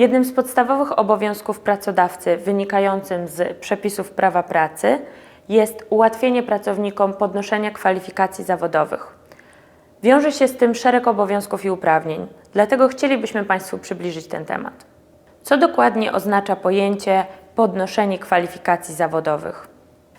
Jednym z podstawowych obowiązków pracodawcy wynikającym z przepisów prawa pracy jest ułatwienie pracownikom podnoszenia kwalifikacji zawodowych. Wiąże się z tym szereg obowiązków i uprawnień, dlatego chcielibyśmy Państwu przybliżyć ten temat. Co dokładnie oznacza pojęcie podnoszenie kwalifikacji zawodowych?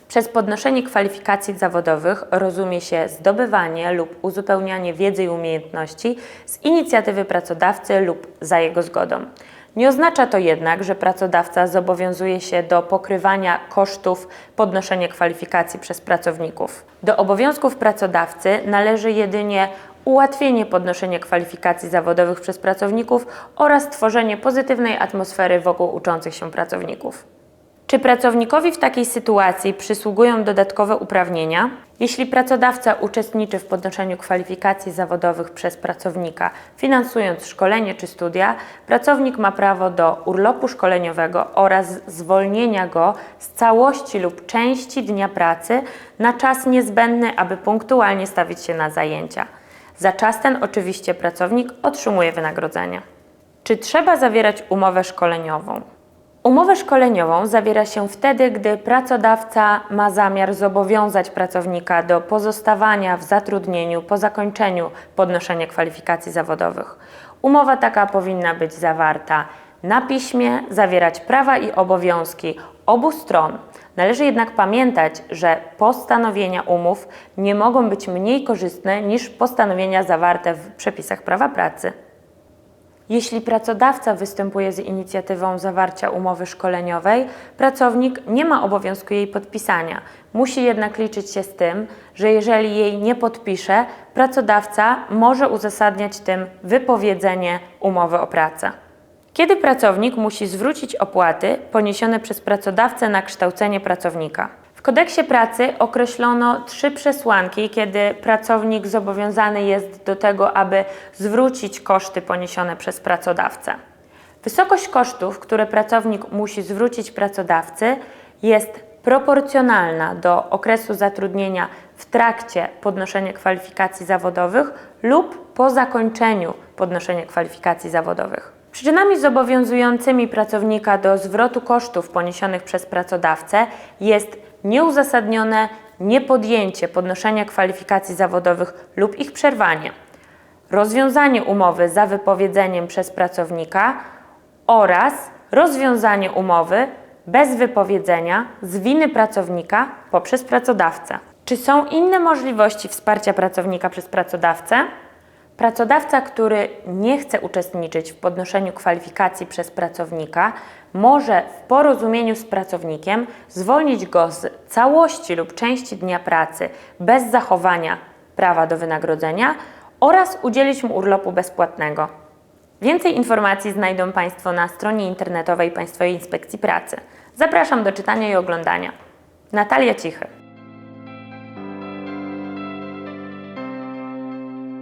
Przez podnoszenie kwalifikacji zawodowych rozumie się zdobywanie lub uzupełnianie wiedzy i umiejętności z inicjatywy pracodawcy lub za jego zgodą. Nie oznacza to jednak, że pracodawca zobowiązuje się do pokrywania kosztów podnoszenia kwalifikacji przez pracowników. Do obowiązków pracodawcy należy jedynie ułatwienie podnoszenia kwalifikacji zawodowych przez pracowników oraz tworzenie pozytywnej atmosfery wokół uczących się pracowników. Czy pracownikowi w takiej sytuacji przysługują dodatkowe uprawnienia? Jeśli pracodawca uczestniczy w podnoszeniu kwalifikacji zawodowych przez pracownika, finansując szkolenie czy studia, pracownik ma prawo do urlopu szkoleniowego oraz zwolnienia go z całości lub części dnia pracy na czas niezbędny, aby punktualnie stawić się na zajęcia. Za czas ten oczywiście pracownik otrzymuje wynagrodzenie. Czy trzeba zawierać umowę szkoleniową? Umowę szkoleniową zawiera się wtedy, gdy pracodawca ma zamiar zobowiązać pracownika do pozostawania w zatrudnieniu po zakończeniu podnoszenia kwalifikacji zawodowych. Umowa taka powinna być zawarta na piśmie, zawierać prawa i obowiązki obu stron. Należy jednak pamiętać, że postanowienia umów nie mogą być mniej korzystne niż postanowienia zawarte w przepisach prawa pracy. Jeśli pracodawca występuje z inicjatywą zawarcia umowy szkoleniowej, pracownik nie ma obowiązku jej podpisania. Musi jednak liczyć się z tym, że jeżeli jej nie podpisze, pracodawca może uzasadniać tym wypowiedzenie umowy o pracę. Kiedy pracownik musi zwrócić opłaty poniesione przez pracodawcę na kształcenie pracownika? W kodeksie pracy określono trzy przesłanki, kiedy pracownik zobowiązany jest do tego, aby zwrócić koszty poniesione przez pracodawcę. Wysokość kosztów, które pracownik musi zwrócić pracodawcy, jest proporcjonalna do okresu zatrudnienia w trakcie podnoszenia kwalifikacji zawodowych lub po zakończeniu podnoszenia kwalifikacji zawodowych. Przyczynami zobowiązującymi pracownika do zwrotu kosztów poniesionych przez pracodawcę jest nieuzasadnione niepodjęcie podnoszenia kwalifikacji zawodowych lub ich przerwanie, rozwiązanie umowy za wypowiedzeniem przez pracownika oraz rozwiązanie umowy bez wypowiedzenia z winy pracownika poprzez pracodawcę. Czy są inne możliwości wsparcia pracownika przez pracodawcę? Pracodawca, który nie chce uczestniczyć w podnoszeniu kwalifikacji przez pracownika, może w porozumieniu z pracownikiem zwolnić go z całości lub części dnia pracy bez zachowania prawa do wynagrodzenia oraz udzielić mu urlopu bezpłatnego. Więcej informacji znajdą Państwo na stronie internetowej Państwowej Inspekcji Pracy. Zapraszam do czytania i oglądania. Natalia Cichy.